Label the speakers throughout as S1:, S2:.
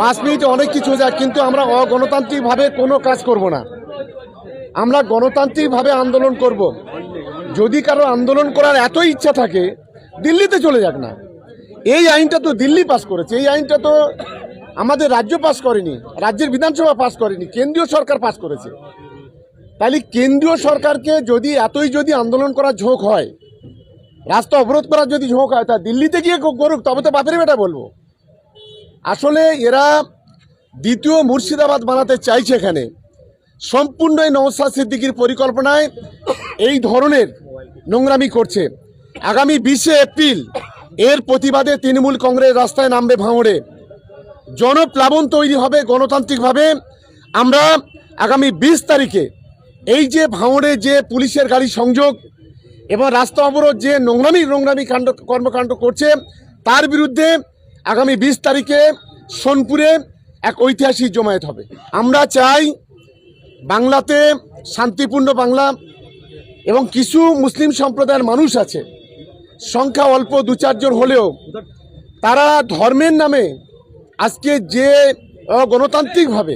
S1: পাঁচ মিনিটে অনেক কিছু যায়, কিন্তু আমরা অগণতান্ত্রিকভাবে কোনো কাজ করব না। আমরা গণতান্ত্রিকভাবে আন্দোলন করব। যদি কারও আন্দোলন করার এতই ইচ্ছা থাকে, দিল্লিতে চলে যাক না। এই আইনটা তো দিল্লি পাস করেছে। এই আইনটা তো আমাদের রাজ্য পাস করেনি, রাজ্যের বিধানসভা পাস করেনি, কেন্দ্রীয় সরকার পাস করেছে। তাহলে কেন্দ্রীয় সরকারকে যদি এতই যদি আন্দোলন করার ঝোঁক হয়, রাস্তা অবরোধ করার যদি ঝোঁক হয়, তা দিল্লিতে গিয়ে করুক তবে তো বাপের বেটা বলব। আসলে এরা দ্বিতীয় মুর্শিদাবাদ বানাতে চাইছে এখানে। সম্পূর্ণ এই নওসাদ সিদ্দিকির পরিকল্পনায় এই ধরনের নোংরামি করছে। আগামী বিশে এপ্রিল এর প্রতিবাদে তৃণমূল কংগ্রেস রাস্তায় নামবে ভাঙড়ে। জনপ্লাবন তৈরি হবে গণতান্ত্রিকভাবে। আমরা আগামী বিশ তারিখে এই যে ভাঙড়ে যে পুলিশের গাড়ি সংযোগ এবং রাস্তা অবরোধ যে নোংরামি নোংরামি কাণ্ড কর্মকাণ্ড করছে, তার বিরুদ্ধে আগামী বিশ তারিখে সোনপুরে এক ঐতিহাসিক জমায়েত হবে। আমরা চাই বাংলাতে শান্তিপূর্ণ বাংলা এবং কিছু মুসলিম সম্প্রদায়ের মানুষ আছে, সংখ্যা অল্প দু চারজন হলেও তারা ধর্মের নামে আজকে যে গণতান্ত্রিকভাবে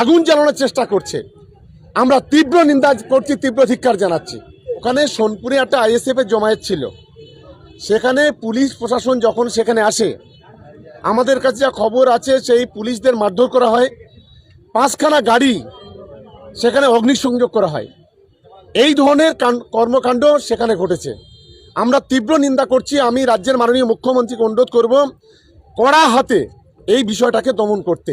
S1: আগুন জ্বালানোর চেষ্টা করছে, আমরা তীব্র নিন্দা করছি, তীব্র ধিক্কার জানাচ্ছি। ওখানে সোনপুরে একটা আইএসএফ এর জমায়েত ছিল। সেখানে পুলিশ প্রশাসন যখন সেখানে আসে আমাদের কাছে যা খবর আছে, সেই পুলিশদের মারধর করা হয়। পাঁচখানা গাড়ি সেখানে অগ্নিসংযোগ করা হয়। এই ধরনের কর্মকাণ্ড সেখানে ঘটেছে। আমরা তীব্র নিন্দা করছি। আমি রাজ্যের মাননীয় মুখ্যমন্ত্রীকে অনুরোধ করব, কড়া হাতে এই বিষয়টাকে দমন করতে।